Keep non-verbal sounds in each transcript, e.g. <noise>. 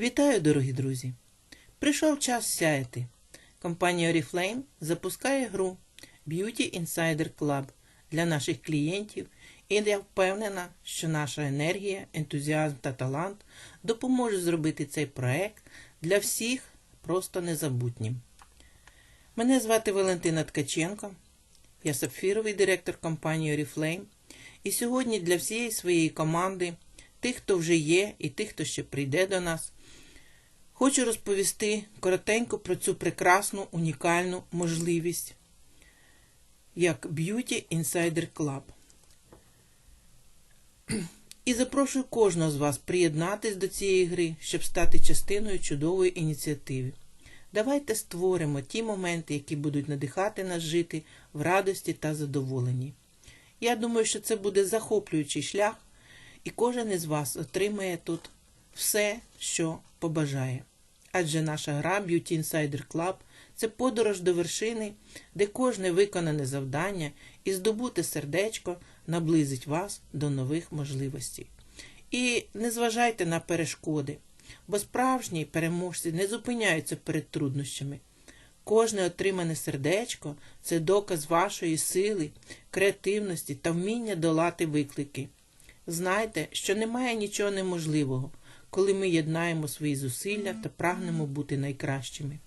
Вітаю, дорогі друзі! Прийшов час сяяти. Компанія Oriflame запускає гру Beauty Insider Club для наших клієнтів, і я впевнена, що наша енергія, ентузіазм та талант допоможе зробити цей проект для всіх просто незабутнім. Мене звати Валентина Ткаченко, я сапфіровий директор компанії Oriflame, і сьогодні для всієї своєї команди, тих, хто вже є, і тих, хто ще прийде до нас, хочу розповісти коротенько про цю прекрасну унікальну можливість, як Beauty Insider Club. І запрошую кожного з вас приєднатись до цієї гри, щоб стати частиною чудової ініціативи. Давайте створимо ті моменти, які будуть надихати нас жити в радості та задоволенні. Я думаю, що це буде захоплюючий шлях, і кожен із вас отримає тут все, що побажає. Адже наша гра Beauty Insider Club це подорож до вершини, де кожне виконане завдання і здобуте сердечко наблизить вас до нових можливостей. І не зважайте на перешкоди, бо справжні переможці не зупиняються перед труднощами. Кожне отримане сердечко це доказ вашої сили, креативності та вміння долати виклики. Знайте, що немає нічого неможливого, коли ми єднаємо свої зусилля та прагнемо бути найкращими.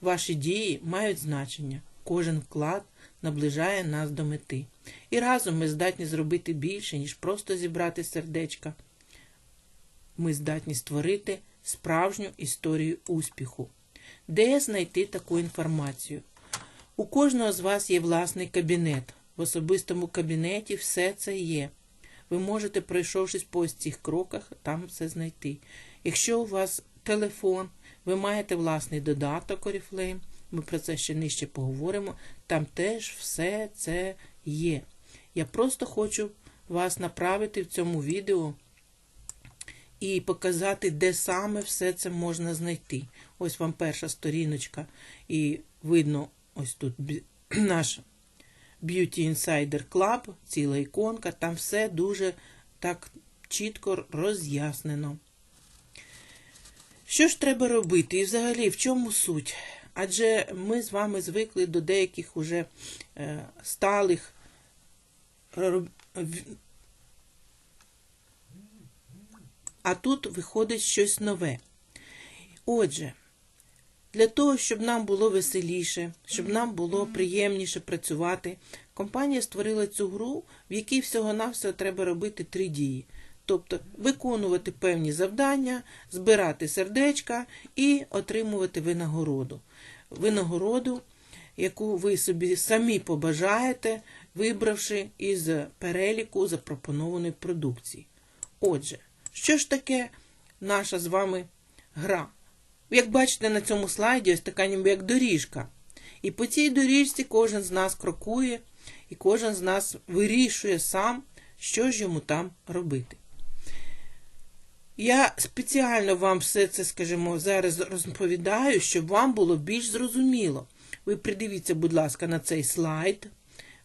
Ваші дії мають значення, кожен вклад наближає нас до мети. І разом ми здатні зробити більше, ніж просто зібрати сердечка. Ми здатні створити справжню історію успіху. Де знайти таку інформацію? У кожного з вас є власний кабінет. В особистому кабінеті все це є. Ви можете, пройшовшись по ось цих кроках, там все знайти. Якщо у вас телефон, ви маєте власний додаток Oriflame, ми про це ще нижче поговоримо. Там теж все це є. Я просто хочу вас направити в цьому відео і показати, де саме все це можна знайти. Ось вам перша сторіночка, і видно ось тут <clears throat> наш Beauty Insider Club, ціла іконка, там все дуже так чітко роз'яснено. Що ж треба робити? І взагалі, в чому суть? Адже ми з вами звикли до деяких уже е, сталих а тут виходить щось нове. Отже, для того, щоб нам було веселіше, щоб нам було приємніше працювати, компанія створила цю гру, в якій всього-навсього треба робити три дії. Тобто виконувати певні завдання, збирати сердечка і отримувати винагороду. Винагороду, яку ви собі самі побажаєте, вибравши із переліку запропонованої продукції. Отже, що ж таке наша з вами гра? Як бачите на цьому слайді, ось така ніби як доріжка. І по цій доріжці кожен з нас крокує, і кожен з нас вирішує сам, що ж йому там робити. Я спеціально вам все це, скажімо, зараз розповідаю, щоб вам було більш зрозуміло. Ви придивіться, будь ласка, на цей слайд.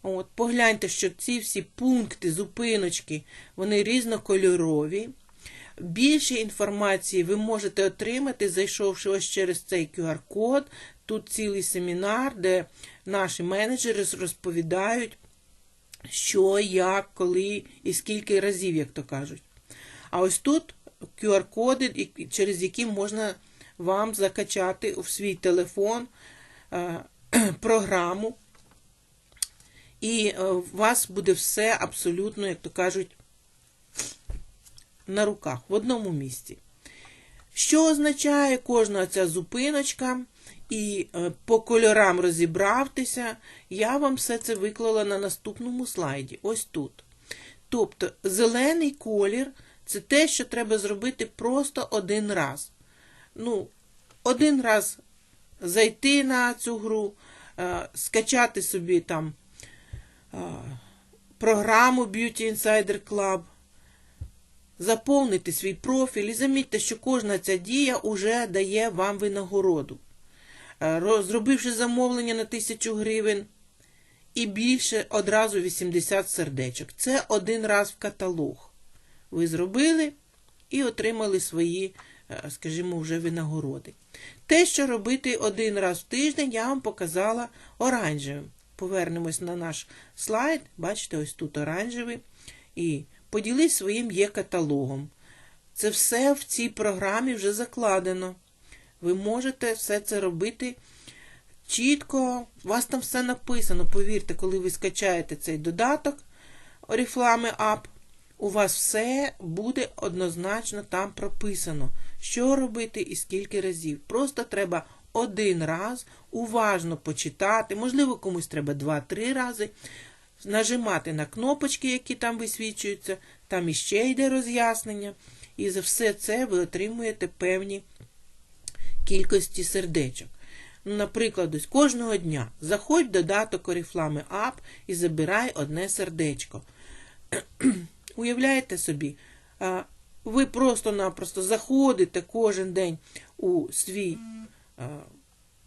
От, Погляньте, що ці всі пункти, зупиночки, вони різнокольорові. Більше інформації ви можете отримати, зайшовши ось через цей QR-код. Тут цілий семінар, де наші менеджери розповідають, що, як, коли і скільки разів, як то кажуть. А ось тут QR-коди, через які можна вам закачати в свій телефон е, <clears throat> програму. І е, у вас буде все абсолютно, як то кажуть, на руках в одному місці. Що означає кожна ця зупиночка? І е, по кольорам розібравтеся, я вам все це виклала на наступному слайді. Ось тут. Тобто, зелений колір це те, що треба зробити просто один раз. Ну, один раз зайти на цю гру, е, скачати собі там е, програму Beauty Insider Club заповнити свій профіль і замітьте, що кожна ця дія вже дає вам винагороду. Е, зробивши замовлення на 1000 гривень і більше одразу 80 сердечок. Це один раз в каталог. Ви зробили і отримали свої е, скажімо, вже винагороди. Те, що робити один раз в тиждень, я вам показала оранжевим. Повернемось на наш слайд. Бачите, ось тут оранжевий. І поділись своїм є каталогом. Це все в цій програмі вже закладено. Ви можете все це робити чітко, у вас там все написано. Повірте, коли ви скачаєте цей додаток Oriflame App, у вас все буде однозначно там прописано, що робити і скільки разів. Просто треба один раз уважно почитати, можливо, комусь треба 2-3 рази. Нажимати на кнопочки, які там висвічуються, там іще йде роз'яснення. І за все це ви отримуєте певні кількості сердечок. Наприклад, ось кожного дня заходь в додаток Oriflame App і забирай одне сердечко. <clears throat> Уявляєте собі, ви просто-напросто заходите кожен день у свій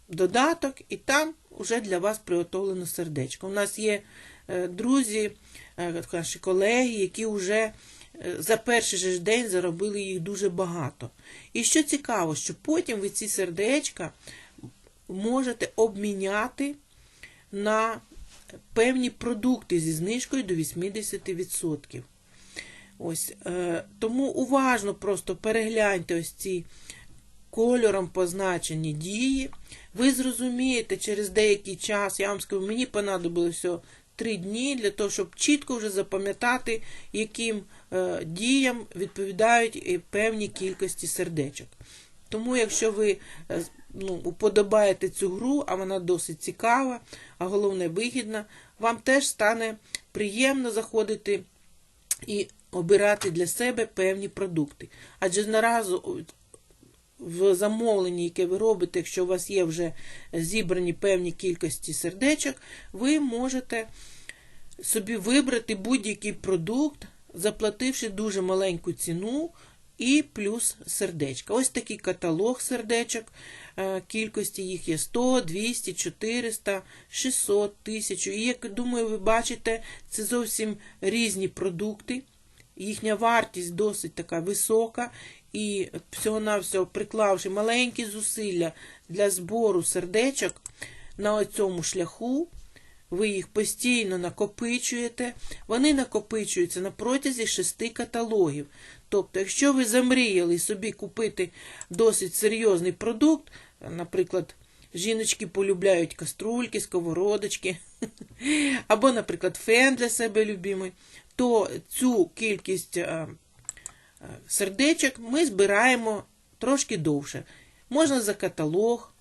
додаток, і там вже для вас приготовлено сердечко. У нас є друзі, е, наші колеги, які вже е, за перший же день заробили їх дуже багато. І що цікаво, що потім ви ці сердечка можете обміняти на певні продукти зі знижкою до 80%. Ось, е, Тому уважно просто перегляньте ось ці кольором позначені дії. Ви зрозумієте через деякий час, я вам скажу, мені понадобилося 3 дні для того, щоб чітко вже запам'ятати, яким е, діям відповідають певні кількості сердечок. Тому, якщо ви е, ну, уподобаєте цю гру, а вона досить цікава, а головне вигідна, вам теж стане приємно заходити і обирати для себе певні продукти. Адже наразу в замовленні, яке ви робите, якщо у вас є вже зібрані певні кількості сердечок, ви можете собі вибрати будь-який продукт, заплативши дуже маленьку ціну. І плюс сердечка. Ось такий каталог сердечок. Е, кількості їх є 100, 200, 400, 600, 1000. І, як думаю, ви бачите, це зовсім різні продукти. Їхня вартість досить така висока. І всього-навсього приклавши маленькі зусилля для збору сердечок на цьому шляху, ви їх постійно накопичуєте, вони накопичуються на протязі шести каталогів. Тобто, якщо ви замріяли собі купити досить серйозний продукт, наприклад, жіночки полюбляють каструльки, сковородочки, <laughs> або, наприклад, фен для себе любимий, то цю кількість е, сердечок ми збираємо трошки довше. Можна за каталог,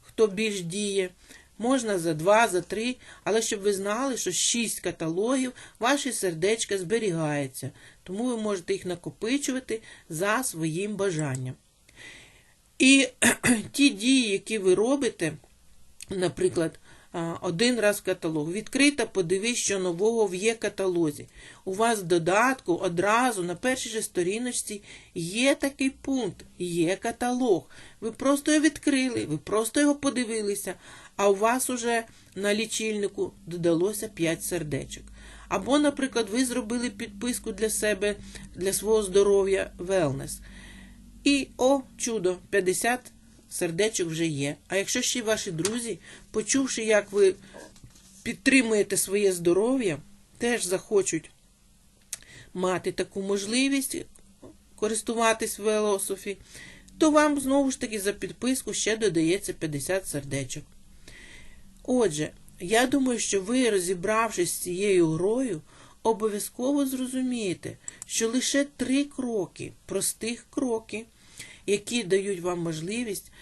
хто більш діє, можна за два, за три, але щоб ви знали, що шість каталогів ваші сердечка зберігається, тому ви можете їх накопичувати за своїм бажанням. І <clears throat> ті дії, які ви робите, наприклад, один раз каталог. Відкрита, подивись, що нового в є каталозі. У вас в додатку одразу на першій же сторіночці є такий пункт, є каталог. Ви просто його відкрили, ви просто його подивилися, а у вас уже на лічильнику додалося 5 сердечок. Або, наприклад, ви зробили підписку для себе, для свого здоров'я Wellness. І, о, чудо, 50 сердечок вже є. А якщо ще ваші друзі, почувши, як ви підтримуєте своє здоров'я, теж захочуть мати таку можливість користуватись велософі, то вам знову ж таки за підписку ще додається 50 сердечок. Отже, я думаю, що ви, розібравшись з цією грою, обов'язково зрозумієте, що лише три кроки, простих кроки, які дають вам можливість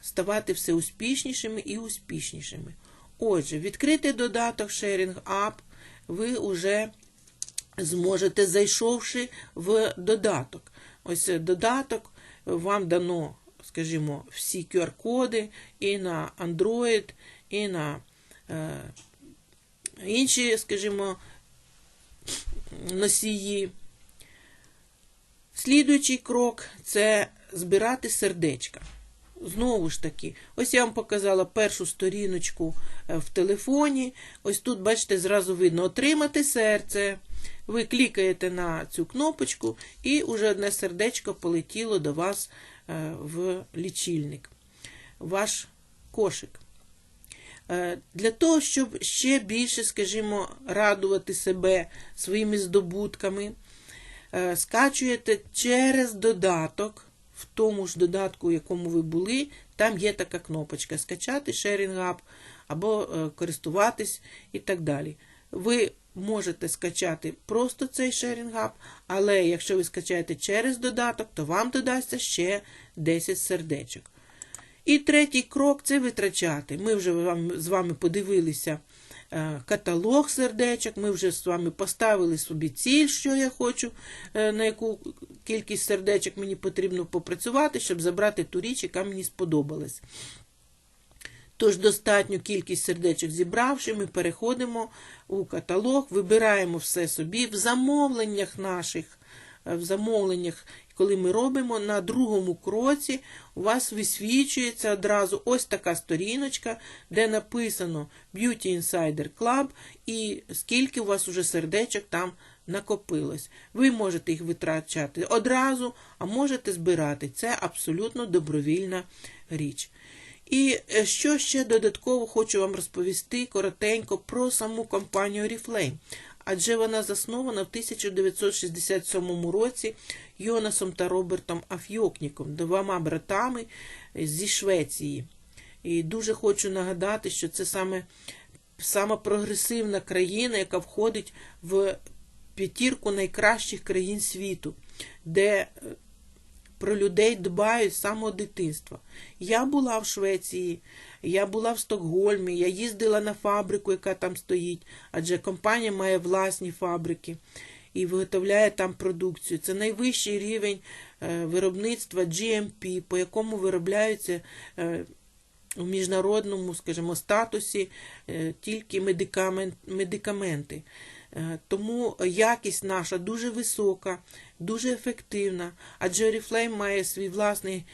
ставати все успішнішими і успішнішими. Отже, відкрити додаток Sharing App ви вже зможете, зайшовши в додаток. Ось додаток вам дано, скажімо, всі QR-коди і на Android, і на е, інші, скажімо, носії. Слідуючий крок це збирати сердечка. знову ж таки, ось я вам показала першу сторіночку е, в телефоні. Ось тут, бачите, зразу видно отримати серце. Ви клікаєте на цю кнопочку, і уже одне сердечко полетіло до вас е, в лічильник, ваш кошик. Е, Для того, щоб ще більше, скажімо, радувати себе своїми здобутками, скачуєте через додаток, в тому ж додатку, у якому ви були, там є така кнопочка Скачати App або е, користуватись і так далі. Ви можете скачати просто цей App, але якщо ви скачаєте через додаток, то вам додасться ще 10 сердечок. І третій крок це витрачати. Ми вже з вами подивилися е, каталог сердечок, ми вже з вами поставили собі ціль, що я хочу, е, на яку кількість сердечок мені потрібно попрацювати, щоб забрати ту річ, яка мені сподобалась. Тож достатню кількість сердечок зібравши, ми переходимо у каталог, вибираємо все собі в замовленнях наших, е, в замовленнях, коли ми робимо на другому кроці, у вас висвічується одразу ось така сторіночка, де написано Beauty Insider Club і скільки у вас уже сердечок там накопилось. Ви можете їх витрачати одразу, а можете збирати. Це абсолютно добровільна річ. І е, що ще додатково хочу вам розповісти коротенько про саму компанію Oriflame. Адже вона заснована в 1967 році Йонасом та Робертом Афйокніком, двома братами зі Швеції. І дуже хочу нагадати, що це саме сама прогресивна країна, яка входить в п'ятірку найкращих країн світу, де е, про людей дбають з самого дитинства. Я була в Швеції, я була в Стокгольмі, я їздила на фабрику, яка там стоїть, адже компанія має власні фабрики і виготовляє там продукцію. Це найвищий рівень е, виробництва GMP, по якому виробляються е, у міжнародному, скажімо, статусі е, тільки медикаменти. Тому якість наша дуже висока, дуже ефективна, адже Oriflame має свій власний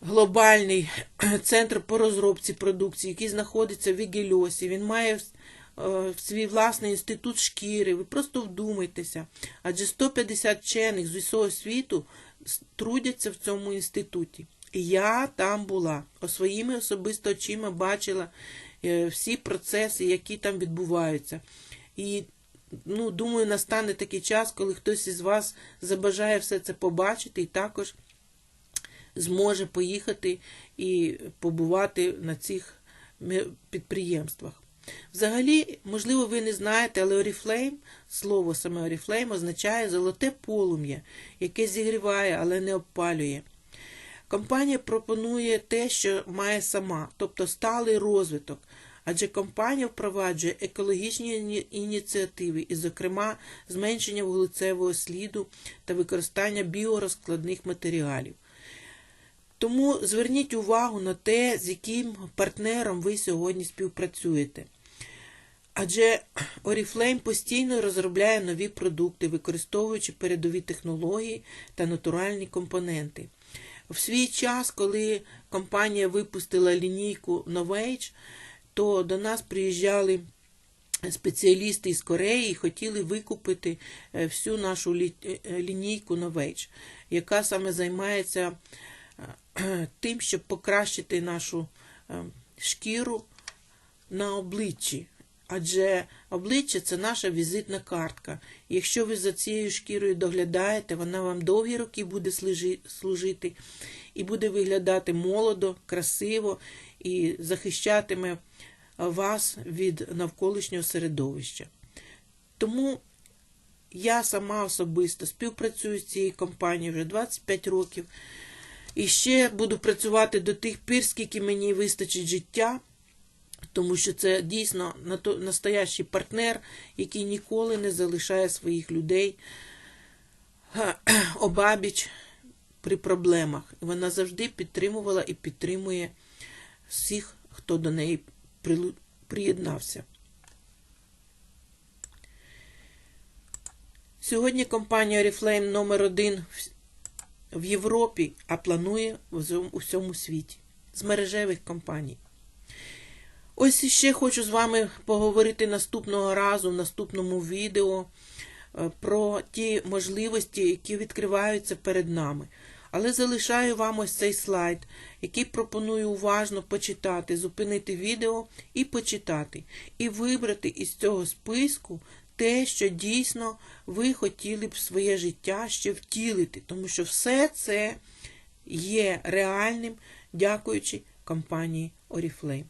глобальний <clears throat> центр по розробці продукції, який знаходиться в Ігельосі. Він має свій власний інститут шкіри. Ви просто вдумайтеся. Адже 150 вчених з усього світу трудяться в цьому інституті. Я там була, своїми особисто очима бачила е, всі процеси, які там відбуваються. І ну, думаю, настане такий час, коли хтось із вас забажає все це побачити і також зможе поїхати і побувати на цих підприємствах. Взагалі, можливо, ви не знаєте, але Oriflame, слово саме Oriflame означає золоте полум'я, яке зігріває, але не обпалює. Компанія пропонує те, що має сама, тобто сталий розвиток, адже компанія впроваджує екологічні ініціативи, і, зокрема, зменшення вуглецевого сліду та використання біорозкладних матеріалів. Тому зверніть увагу на те, з яким партнером ви сьогодні співпрацюєте. Адже Oriflame постійно розробляє нові продукти, використовуючи передові технології та натуральні компоненти. В свій час, коли компанія випустила лінійку Novage, то до нас приїжджали спеціалісти із Кореї і хотіли викупити е, всю нашу е, лінійку Novage, яка саме займається е, <clears throat> тим, щоб покращити нашу шкіру на обличчі. Адже обличчя це наша візитна картка. якщо ви за цією шкірою доглядаєте, вона вам довгі роки буде служити і буде виглядати молодо, красиво і захищатиме вас від навколишнього середовища. Тому я сама особисто співпрацюю з цією компанією вже 25 років. І ще буду працювати до тих пір, скільки мені вистачить життя тому що це дійсно настоящий партнер, який ніколи не залишає своїх людей <clears throat> обабіч при проблемах. Вона завжди підтримувала і підтримує всіх, хто до неї приєднався. Сьогодні компанія Oriflame номер один в Європі, а планує в усьому- світі з мережевих компаній. Ось іще хочу з вами поговорити наступного разу в наступному відео е, про ті можливості, які відкриваються перед нами. Але залишаю вам ось цей слайд, який пропоную уважно почитати, зупинити відео і почитати, і вибрати із цього списку те, що дійсно ви хотіли б своє життя ще втілити, тому що все це є реальним, дякуючи компанії Oriflame.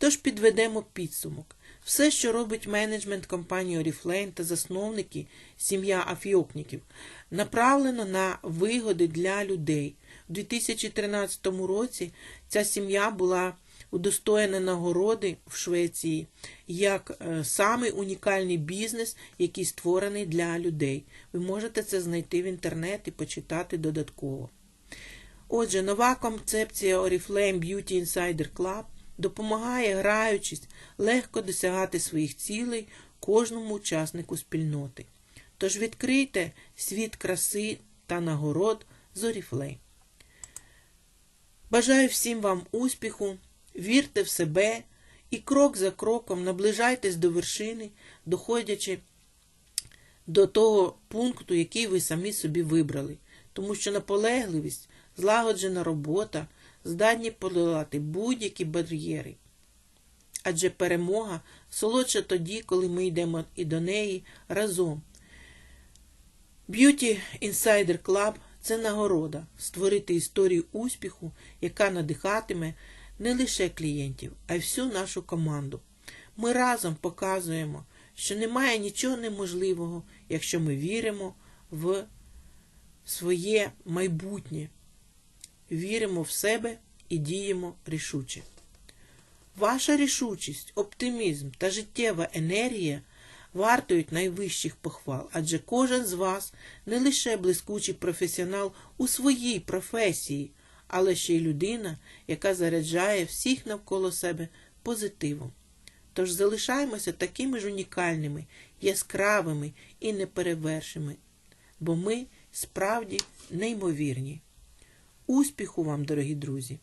Тож підведемо підсумок. Все, що робить менеджмент компанії Oriflame та засновники, сім'я Афіокніків, направлено на вигоди для людей. У 2013 році ця сім'я була удостоєна нагороди в Швеції як е, самий унікальний бізнес, який створений для людей. Ви можете це знайти в інтернеті і почитати додатково. Отже, нова концепція Oriflame Beauty Insider Club допомагає, граючись, легко досягати своїх цілей кожному учаснику спільноти. Тож відкрийте світ краси та нагород з Oriflame. Бажаю всім вам успіху, вірте в себе і крок за кроком наближайтесь до вершини, доходячи до того пункту, який ви самі собі вибрали. Тому що наполегливість, злагоджена робота здатні подолати будь-які бар'єри. Адже перемога солодша тоді, коли ми йдемо і до неї разом. Beauty Insider Club – це нагорода створити історію успіху, яка надихатиме не лише клієнтів, а й всю нашу команду. Ми разом показуємо, що немає нічого неможливого, якщо ми віримо в своє майбутнє, віримо в себе і діємо рішуче. Ваша рішучість, оптимізм та життєва енергія вартують найвищих похвал, адже кожен з вас не лише блискучий професіонал у своїй професії, але ще й людина, яка заряджає всіх навколо себе позитивом. Тож залишаємося такими ж унікальними, яскравими і неперевершими, бо ми справді неймовірні. Успіху вам, дорогі друзі!